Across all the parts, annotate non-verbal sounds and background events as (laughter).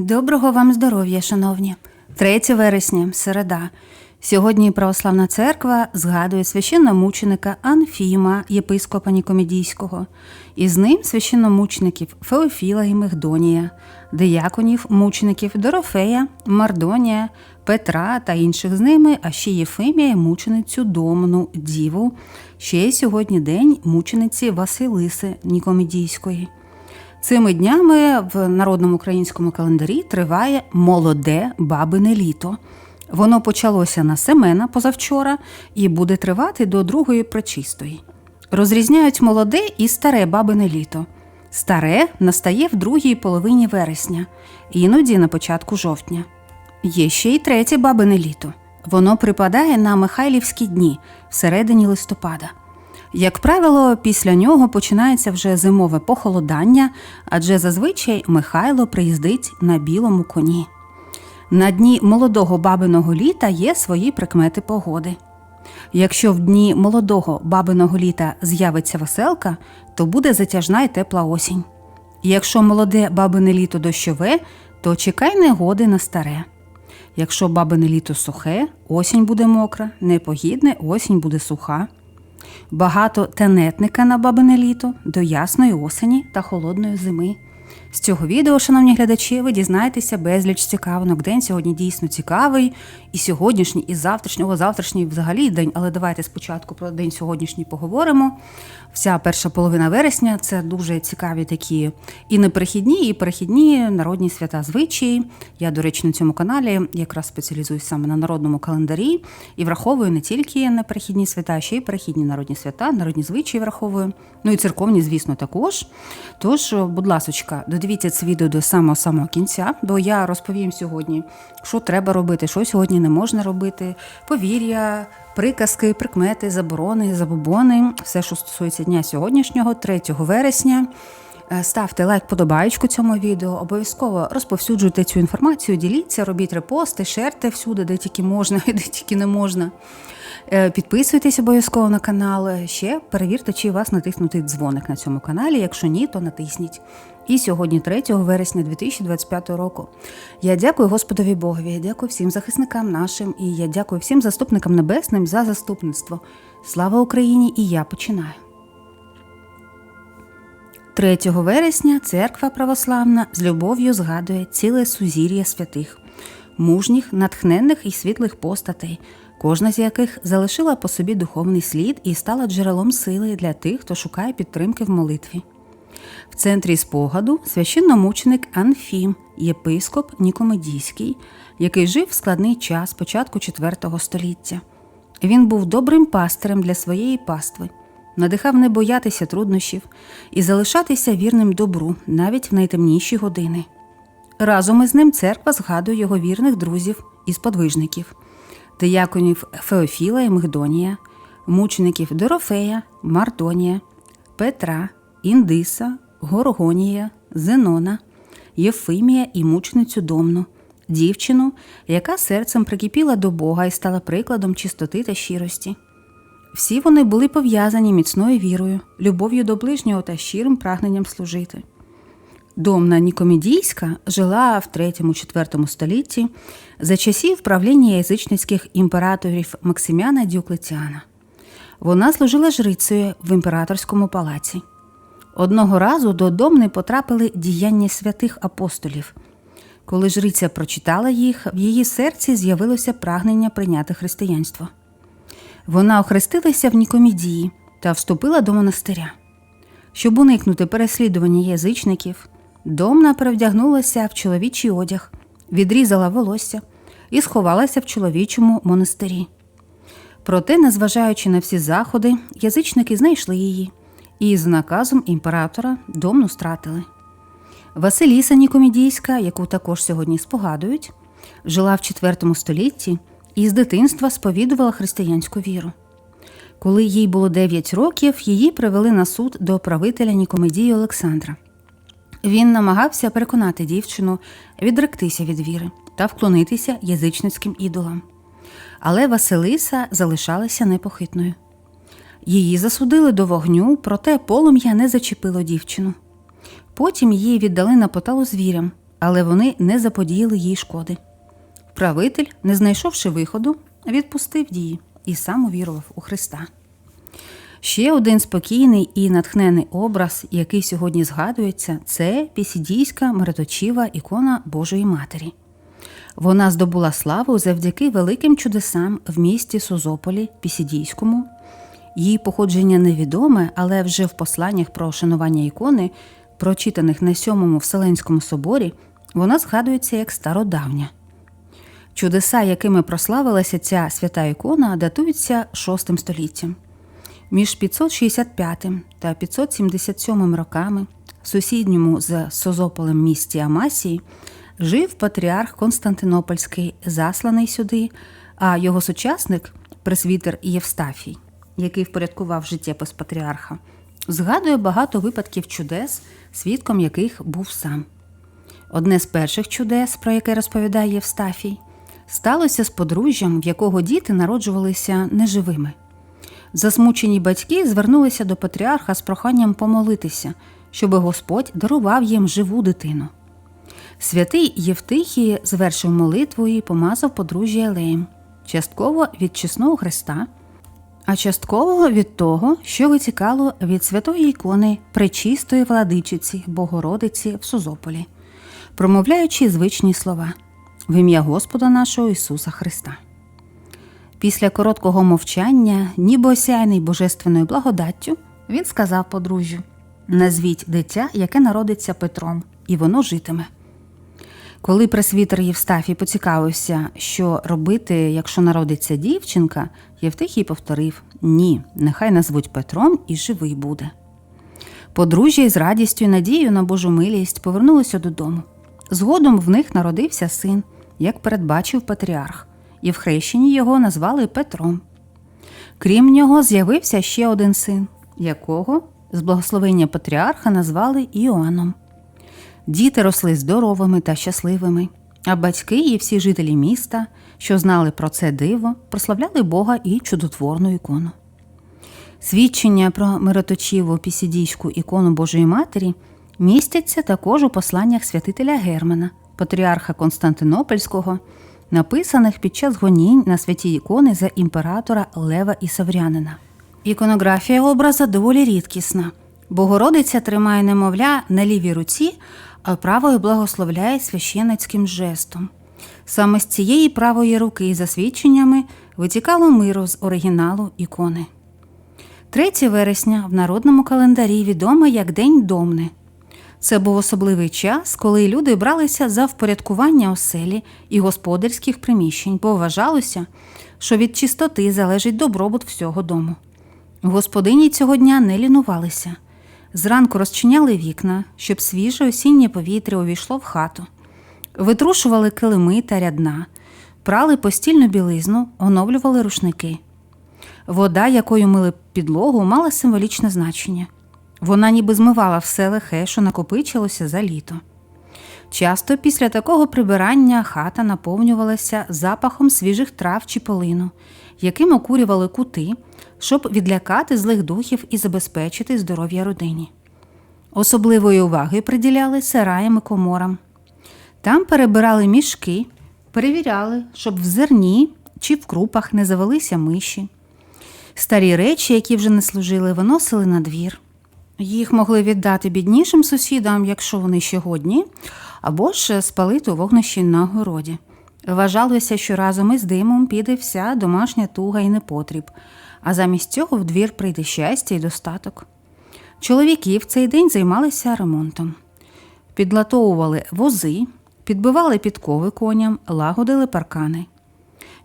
Доброго вам здоров'я, шановні. 3 вересня, середа. Сьогодні Православна церква згадує священномученика Анфіма, єпископа Нікомедійського, і з ним священномучеників Феофіла і Мегдонія, дияконів, мучеників Дорофея, Мардонія, Петра та інших з ними, а ще Єфимія мученицю Домну Діву. Ще й сьогодні день мучениці Василиси Нікомедійської. Цими днями в народному українському календарі триває молоде бабине літо. Воно почалося на Семена позавчора і буде тривати до другої пречистої. Розрізняють молоде і старе бабине літо. Старе настає в другій половині вересня, іноді на початку жовтня. Є ще й третє бабине літо. Воно припадає на Михайлівські дні всередині листопада. Як правило, після нього починається вже зимове похолодання, адже зазвичай Михайло приїздить на білому коні. На дні молодого бабиного літа є свої прикмети погоди. Якщо в дні молодого бабиного літа з'явиться веселка, то буде затяжна й тепла осінь. Якщо молоде бабине літо дощове, то чекай негоди на старе. Якщо бабине літо сухе, осінь буде мокра, непогідне осінь буде суха. Багато тенетника на бабине літо до ясної осені та холодної зими. З цього відео, шановні глядачі, ви дізнаєтеся безліч цікавинок. День сьогодні дійсно цікавий. І сьогоднішній, і завтрашнього, завтрашній взагалі день. Але давайте спочатку про день сьогоднішній поговоримо. Вся перша половина вересня це дуже цікаві такі і неперехідні, і перехідні народні свята звичаї. Я, до речі, на цьому каналі якраз спеціалізуюсь саме на народному календарі і враховую не тільки неперехідні свята, а ще й перехідні народні свята, народні звичаї враховую. Ну і церковні, звісно, також. Тож, будь ласочка, додивіться це відео до самого самого кінця, бо я розповім сьогодні, що треба робити, що сьогодні не можна робити, повір'я, приказки, прикмети, заборони, забобони, все, що стосується дня сьогоднішнього, 3 вересня. Е, Ставте лайк, подобаєчку цьому відео, обов'язково розповсюджуйте цю інформацію, діліться, робіть репости, шерте всюди, де тільки можна і де тільки не можна. Е, Підписуйтесь обов'язково на канал. Ще перевірте, чи у вас натиснутий дзвоник на цьому каналі. Якщо ні, то натисніть. І сьогодні, 3 вересня 2025 року. Я дякую Господові Богові, я дякую всім захисникам нашим і я дякую всім заступникам небесним за заступництво. Слава Україні! І я починаю. 3 вересня церква православна з любов'ю згадує ціле сузір'я святих, мужніх, натхненних і світлих постатей, кожна з яких залишила по собі духовний слід і стала джерелом сили для тих, хто шукає підтримки в молитві. В центрі спогаду священномученик Анфім, єпископ Нікомедійський, який жив в складний час початку IV століття. Він був добрим пастирем для своєї пастви, надихав не боятися труднощів і залишатися вірним добру навіть в найтемніші години. Разом із ним церква згадує його вірних друзів і сподвижників, дияконів Феофіла і Мигдонія, мучеників Дорофея, Мардонія, Петра, Індиса, Горгонія, Зенона, Єфимія і мученицю Домну, дівчину, яка серцем прикипіла до Бога і стала прикладом чистоти та щирості. Всі вони були пов'язані міцною вірою, любов'ю до ближнього та щирим прагненням служити. Домна Нікомедійська жила в 3-4 столітті за часів правління язичницьких імператорів Максимяна Діоклетіана. Вона служила жрицею в імператорському палаці. Одного разу до Домни потрапили діяння святих апостолів. Коли жриця прочитала їх, в її серці з'явилося прагнення прийняти християнство. Вона охрестилася в Нікомідії та вступила до монастиря. Щоб уникнути переслідування язичників, домна перевдягнулася в чоловічий одяг, відрізала волосся і сховалася в чоловічому монастирі. Проте, незважаючи на всі заходи, язичники знайшли її і з наказом імператора домну стратили. Василіса Нікомідійська, яку також сьогодні спогадують, жила в IV столітті і з дитинства сповідувала християнську віру. Коли їй було 9 років, її привели на суд до правителя Нікомедії Олександра. Він намагався переконати дівчину відректися від віри та вклонитися язичницьким ідолам. Але Василиса залишалася непохитною. Її засудили до вогню, проте полум'я не зачепило дівчину. Потім її віддали на поталу звірям, але вони не заподіяли їй шкоди. Правитель, не знайшовши виходу, відпустив дії і сам увірував у Христа. Ще один спокійний і натхнений образ, який сьогодні згадується, це пісідійська мироточива ікона Божої Матері. Вона здобула славу завдяки великим чудесам в місті Созополі Пісідійському. Її походження невідоме, але вже в посланнях про шанування ікони, прочитаних на сьомому Вселенському соборі, вона згадується як стародавня. Чудеса, якими прославилася ця свята ікона, датуються VI століттям. Між 565 та 577 роками в сусідньому з Созополем місті Амасії жив патріарх Константинопольський, засланий сюди, а його сучасник, пресвітер Євстафій, який впорядкував життєпис патріарха, згадує багато випадків чудес, свідком яких був сам. Одне з перших чудес, про яке розповідає Євстафій, сталося з подружжям, в якого діти народжувалися неживими. Засмучені батьки звернулися до патріарха з проханням помолитися, щоби Господь дарував їм живу дитину. Святий Євтихій звершив молитву і помазав подружжя Елеєм, частково від чесного Христа, а частково від того, що витікало від святої ікони Пречистої владичиці Богородиці в Сузополі, промовляючи звичні слова в ім'я Господа нашого Ісуса Христа. Після короткого мовчання, ніби осяяний божественною благодаттю, він сказав подружжю: Назвіть дитя, яке народиться Петром, і воно житиме. Коли пресвітер Євстафій поцікавився, що робити, якщо народиться дівчинка, Євтихій повторив Ні, нехай назвуть Петром і живий буде. Подружжя із радістю і надією на Божу милість повернулося додому. Згодом в них народився син, як передбачив патріарх, і в хрещенні його назвали Петром. Крім нього, з'явився ще один син, якого з благословення патріарха назвали Іоанном. Діти росли здоровими та щасливими, а батьки і всі жителі міста, що знали про це диво, прославляли Бога і чудотворну ікону. Свідчення про мироточіву пісідійську ікону Божої Матері містяться також у посланнях святителя Германа, патріарха Константинопольського, написаних під час гонінь на святі ікони за імператора Лева і Саврянина. Іконографія образа доволі рідкісна. Богородиця тримає немовля на лівій руці, а правою благословляє священицьким жестом. Саме з цієї правої руки, за свідченнями, витікало миру з оригіналу ікони. 3 вересня в народному календарі відомо як День Домни. Це був особливий час, коли люди бралися за впорядкування оселі і господарських приміщень, бо вважалося, що від чистоти залежить добробут всього дому. Господині цього дня не лінувалися. Зранку розчиняли вікна, щоб свіже осіннє повітря увійшло в хату, витрушували килими та рядна, прали постільну білизну, оновлювали рушники. Вода, якою мили підлогу, мала символічне значення. Вона ніби змивала все лихе, що накопичилося за літо. Часто після такого прибирання хата наповнювалася запахом свіжих трав чи полину, яким окурювали кути, щоб відлякати злих духів і забезпечити здоров'я родині. Особливої уваги приділяли сараям і коморам. Там перебирали мішки, перевіряли, щоб в зерні чи в крупах не завелися миші. Старі речі, які вже не служили, виносили на двір. Їх могли віддати біднішим сусідам, якщо вони ще годні, або ж спалити у вогнищі на городі. Вважалося, що разом із димом піде вся домашня туга і непотріб, а замість цього в двір прийде щастя і достаток. Чоловіки в цей день займалися ремонтом, підлатовували вози, підбивали підкови коням, лагодили паркани.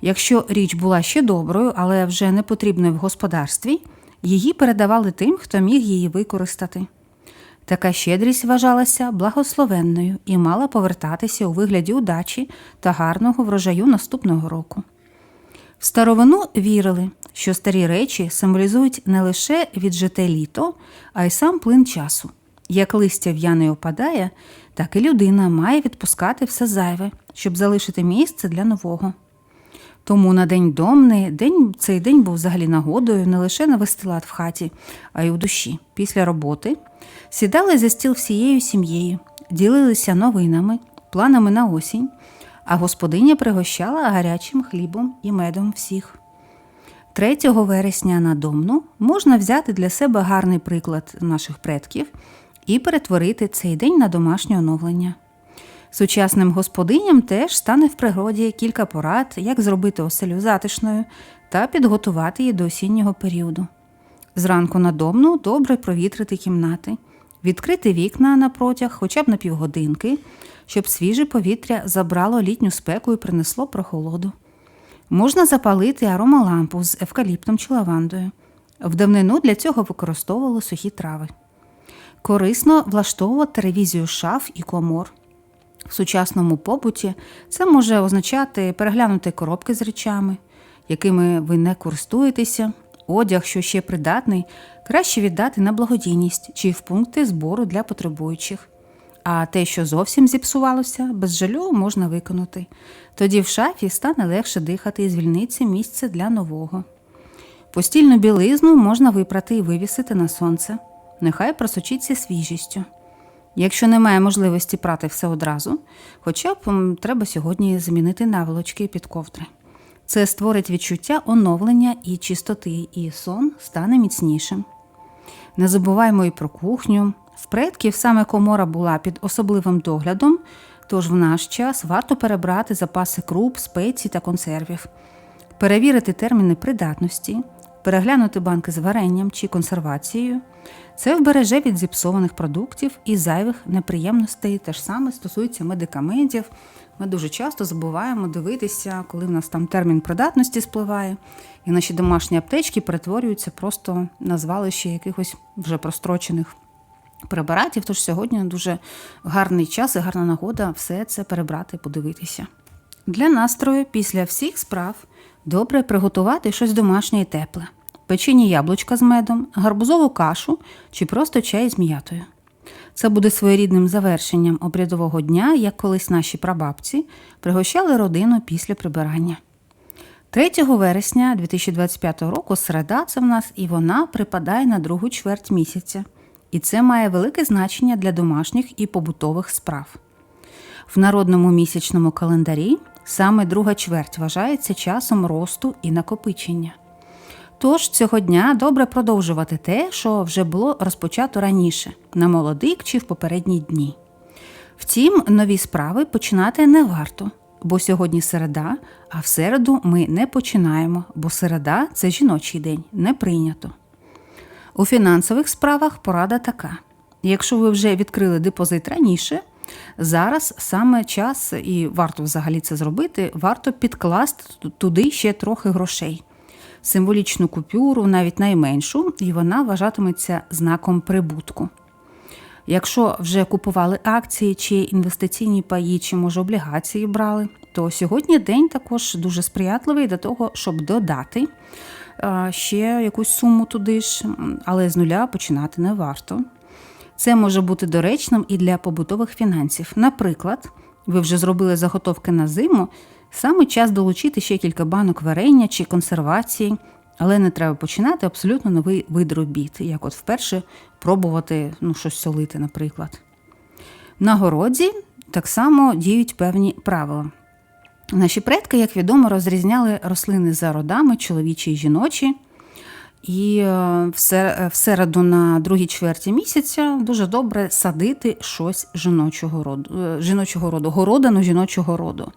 Якщо річ була ще доброю, але вже не потрібною в господарстві, її передавали тим, хто міг її використати. Така щедрість вважалася благословенною і мала повертатися у вигляді удачі та гарного врожаю наступного року. Старовину вірили, що старі речі символізують не лише віджите літо, а й сам плин часу. Як листя в'яне опадає, так і людина має відпускати все зайве, щоб залишити місце для нового. Тому на день домний день цей день був взагалі нагодою не лише навести лад в хаті, а й у душі. Після роботи сідали за стіл всією сім'єю, ділилися новинами, планами на осінь, а господиня пригощала гарячим хлібом і медом всіх. 3 вересня на домну можна взяти для себе гарний приклад наших предків і перетворити цей день на домашнє оновлення. Сучасним господиням теж стане в пригоді кілька порад, як зробити оселю затишною та підготувати її до осіннього періоду. Зранку на домну добре провітрити кімнати, відкрити вікна на протяг хоча б на півгодинки, щоб свіже повітря забрало літню спеку і принесло прохолоду. Можна запалити аромалампу з евкаліптом чи лавандою. В давнину для цього використовували сухі трави. Корисно влаштовувати ревізію шаф і комор. В сучасному побуті це може означати переглянути коробки з речами, якими ви не користуєтеся, одяг, що ще придатний, краще віддати на благодійність чи в пункти збору для потребуючих. А те, що зовсім зіпсувалося, без жалю можна виконати. Тоді в шафі стане легше дихати і звільниться місце для нового. Постільну білизну можна випрати і вивісити на сонце. Нехай просочиться свіжістю. Якщо немає можливості прати все одразу, хоча б треба сьогодні замінити наволочки під ковдри. Це створить відчуття оновлення і чистоти, і сон стане міцнішим. Не забуваймо і про кухню. В предків саме комора була під особливим доглядом, тож в наш час варто перебрати запаси круп, спецій та консервів, перевірити терміни придатності, переглянути банки з варенням чи консервацією. Це вбереже від зіпсованих продуктів і зайвих неприємностей. Те ж саме стосується медикаментів. Ми дуже часто забуваємо дивитися, коли в нас там термін придатності спливає, і наші домашні аптечки перетворюються просто на звалище якихось вже прострочених препаратів. Тож сьогодні дуже гарний час і гарна нагода все це перебрати, подивитися. Для настрою після всіх справ добре приготувати щось домашнє і тепле, печені яблучка з медом, гарбузову кашу чи просто чай з м'ятою. Це буде своєрідним завершенням обрядового дня, як колись наші прабабці пригощали родину після прибирання. 3 вересня 2025 року середа це в нас і вона припадає на другу чверть місяця. І це має велике значення для домашніх і побутових справ. В народному місячному календарі саме друга чверть вважається часом росту і накопичення. Тож цього дня добре продовжувати те, що вже було розпочато раніше, на молодик чи в попередні дні. Втім, нові справи починати не варто, бо сьогодні середа, а в середу ми не починаємо, бо середа це жіночий день, не прийнято. У фінансових справах порада така: якщо ви вже відкрили депозит раніше, зараз саме час, і варто взагалі це зробити, варто підкласти туди ще трохи грошей. Символічну купюру, навіть найменшу, і вона вважатиметься знаком прибутку. Якщо вже купували акції чи інвестиційні паї, чи може облігації брали, то сьогодні день також дуже сприятливий до того, щоб додати е, ще якусь суму туди ж, але з нуля починати не варто. Це може бути доречним і для побутових фінансів. Наприклад, ви вже зробили заготовки на зиму, саме час долучити ще кілька банок варення чи консервації, але не треба починати абсолютно новий вид робіт, як от вперше пробувати ну, щось солити, наприклад. На городі так само діють певні правила. Наші предки, як відомо, розрізняли рослини за родами, чоловічі і жіночі. І е, в середу на другій чверті місяця дуже добре садити щось жіночого роду, е, жіночого роду, городину жіночого роду.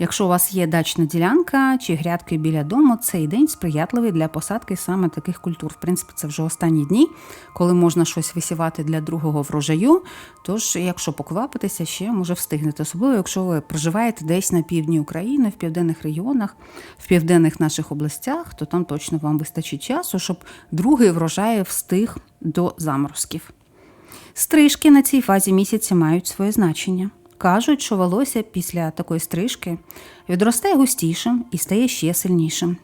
Якщо у вас є дачна ділянка чи грядки біля дому, цей день сприятливий для посадки саме таких культур. В принципі, це вже останні дні, коли можна щось висівати для другого врожаю. Тож, якщо поквапитися, ще може встигнути. Особливо, якщо ви проживаєте десь на півдні України, в південних регіонах, в південних наших областях, то там точно вам вистачить часу, щоб другий врожай встиг до заморозків. Стрижки на цій фазі місяця мають своє значення. Кажуть, що волосся після такої стрижки відростає густішим і стає ще сильнішим.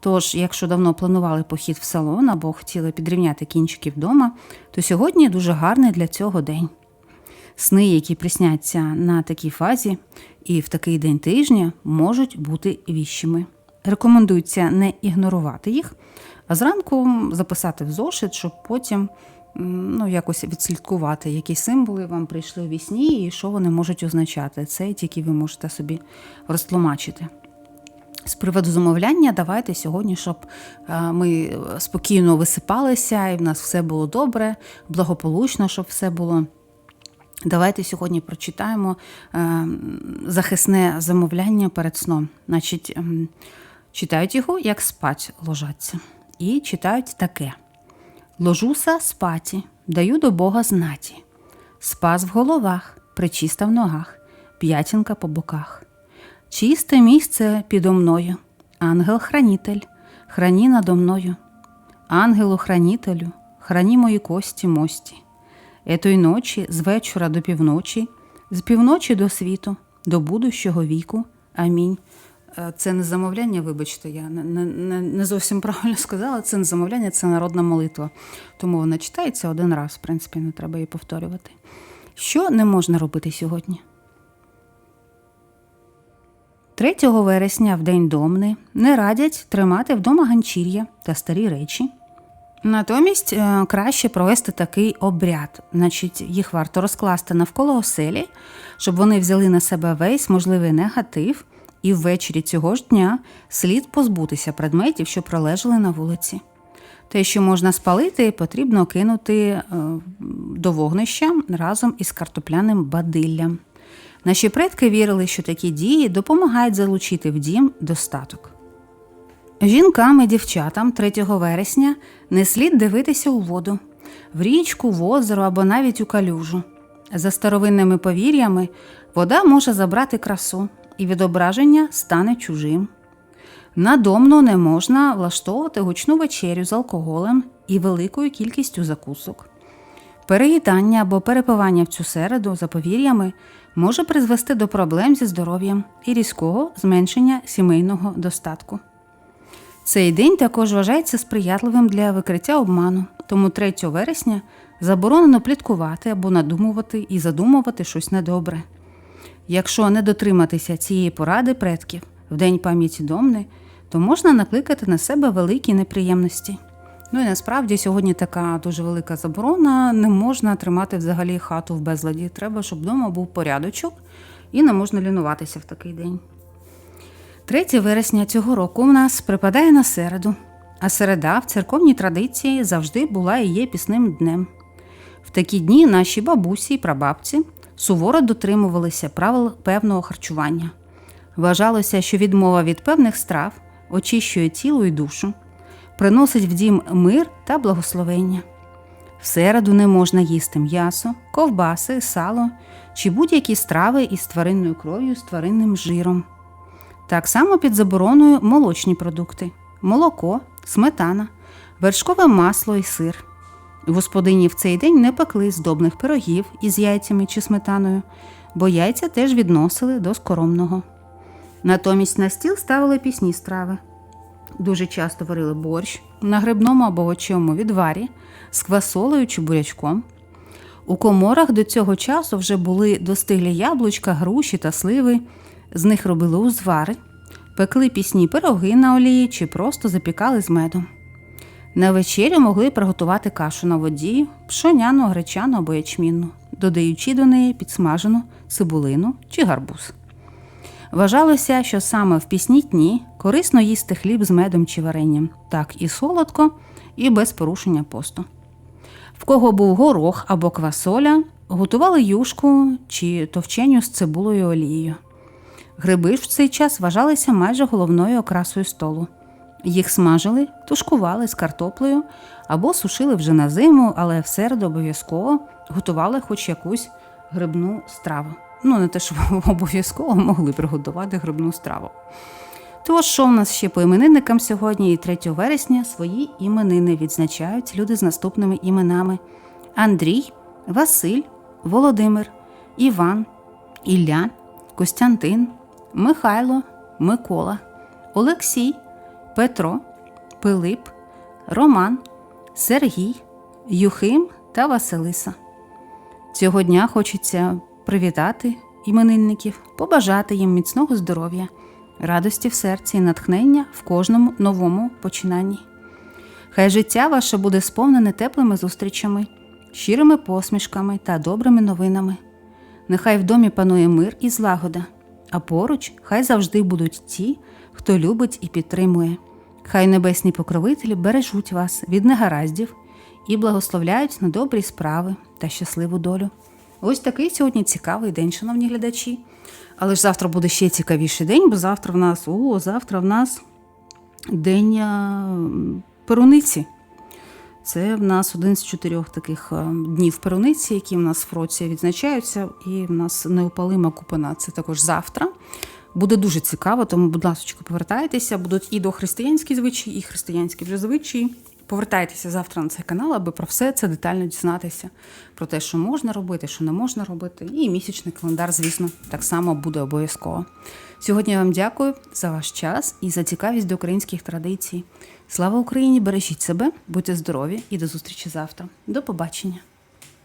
Тож, якщо давно планували похід в салон або хотіли підрівняти кінчики вдома, то сьогодні дуже гарний для цього день. Сни, які присняться на такій фазі і в такий день тижня, можуть бути віщими. Рекомендується не ігнорувати їх, а зранку записати в зошит, щоб потім ну, якось відслідкувати, які символи вам прийшли у вісні і що вони можуть означати. Це тільки ви можете собі розтлумачити. З приводу замовляння, давайте сьогодні, щоб е, ми спокійно висипалися і в нас все було добре, благополучно, щоб все було. Давайте сьогодні прочитаємо е, захисне замовляння перед сном. Значить, ем, читають його, як спать ложаться. І читають таке: Ложуся спаті, даю до Бога знаті. Спас в головах, причиста в ногах, п'ятінка по боках. Чисте місце підо мною, ангел-хранитель, храні надо мною. Ангелу-хранителю, храні мої кості мості. Етої ночі з вечора до півночі, з півночі до світу, до будущого віку. Амінь. Е, Це не замовляння, вибачте, я не, не, не- зовсім правильно (laughs) сказала. Це не замовляння, це народна молитва. Тому вона читається один раз, в принципі, не треба її повторювати. Що не можна робити сьогодні? 3 вересня в День Домни не радять тримати вдома ганчір'я та старі речі. Натомість е, краще провести такий обряд. Значить, їх варто розкласти навколо оселі, щоб вони взяли на себе весь можливий негатив, і ввечері цього ж дня слід позбутися предметів, що пролежали на вулиці. Те, що можна спалити, потрібно кинути е, до вогнища разом із картопляним бадиллям. Наші предки вірили, що такі дії допомагають залучити в дім достаток. Жінкам і дівчатам 3 вересня не слід дивитися у воду, в річку, в озеро або навіть у калюжу. За старовинними повір'ями, вода може забрати красу, і відображення стане чужим. Надомно не можна влаштовувати гучну вечерю з алкоголем і великою кількістю закусок. Переїдання або перепивання в цю середу за повір'ями може призвести до проблем зі здоров'ям і різкого зменшення сімейного достатку. Цей день також вважається сприятливим для викриття обману, тому 3 вересня заборонено пліткувати або надумувати і задумувати щось недобре. Якщо не дотриматися цієї поради предків в день пам'яті домни, то можна накликати на себе великі неприємності. Ну і насправді сьогодні така дуже велика заборона, не можна тримати взагалі хату в безладі. Треба, щоб вдома був порядочок і не можна лінуватися в такий день. 3 вересня цього року у нас припадає на середу, а середа в церковній традиції завжди була і є пісним днем. В такі дні наші бабусі і прабабці суворо дотримувалися правил певного харчування. Вважалося, що відмова від певних страв очищує тіло і душу, приносить в дім мир та благословення. В середу не можна їсти м'ясо, ковбаси, сало чи будь-які страви із тваринною кров'ю з тваринним жиром. Так само під забороною молочні продукти: молоко, сметана, вершкове масло і сир. Господині в цей день не пекли здобних пирогів із яйцями чи сметаною, бо яйця теж відносили до скоромного. Натомість на стіл ставили пісні страви. Дуже часто варили борщ на грибному або овочевому відварі з квасолею чи бурячком. У коморах до цього часу вже були достиглі яблучка, груші та сливи, з них робили узвари, пекли пісні пироги на олії чи просто запікали з медом. На вечерю могли приготувати кашу на воді, пшоняну, гречану або ячмінну, додаючи до неї підсмажену цибулину чи гарбуз. Вважалося, що саме в пісні дні корисно їсти хліб з медом чи варенням, так і солодко, і без порушення посту. В кого був горох або квасоля, готували юшку чи товченю з цибулою олією. Гриби ж в цей час вважалися майже головною окрасою столу. Їх смажили, тушкували з картоплею або сушили вже на зиму, але в середу обов'язково готували хоч якусь грибну страву. Ну, не те, що (laughs) обов'язково могли приготувати грибну страву. Тож, що в нас ще по іменинникам сьогодні і 3 вересня свої іменини відзначають люди з наступними іменами: Андрій, Василь, Володимир, Іван, Ілля, Костянтин, Михайло, Микола, Олексій, Петро, Пилип, Роман, Сергій, Юхим та Василиса. Цього дня хочеться привітати іменинників, побажати їм міцного здоров'я, радості в серці і натхнення в кожному новому починанні. Хай життя ваше буде сповнене теплими зустрічами, щирими посмішками та добрими новинами. Нехай в домі панує мир і злагода, а поруч хай завжди будуть ті, хто любить і підтримує. Хай небесні покровителі бережуть вас від негараздів і благословляють на добрі справи та щасливу долю. Ось такий сьогодні цікавий день, шановні глядачі. Але ж завтра буде ще цікавіший день, бо завтра в нас, о, завтра в нас день перуниці. Це в нас один з чотирьох таких е, днів перуниці, які в нас в році відзначаються, і в нас неопалима купина. Це також завтра. Буде дуже цікаво, тому, будь ласка, повертайтеся. Будуть і дохристиянські звичаї, і християнські вже звичаї. Повертайтеся завтра на цей канал, аби про все це детально дізнатися. Про те, що можна робити, що не можна робити. І місячний календар, звісно, так само буде обов'язково. Сьогодні я вам дякую за ваш час і за цікавість до українських традицій. Слава Україні! Бережіть себе, будьте здорові і до зустрічі завтра. До побачення!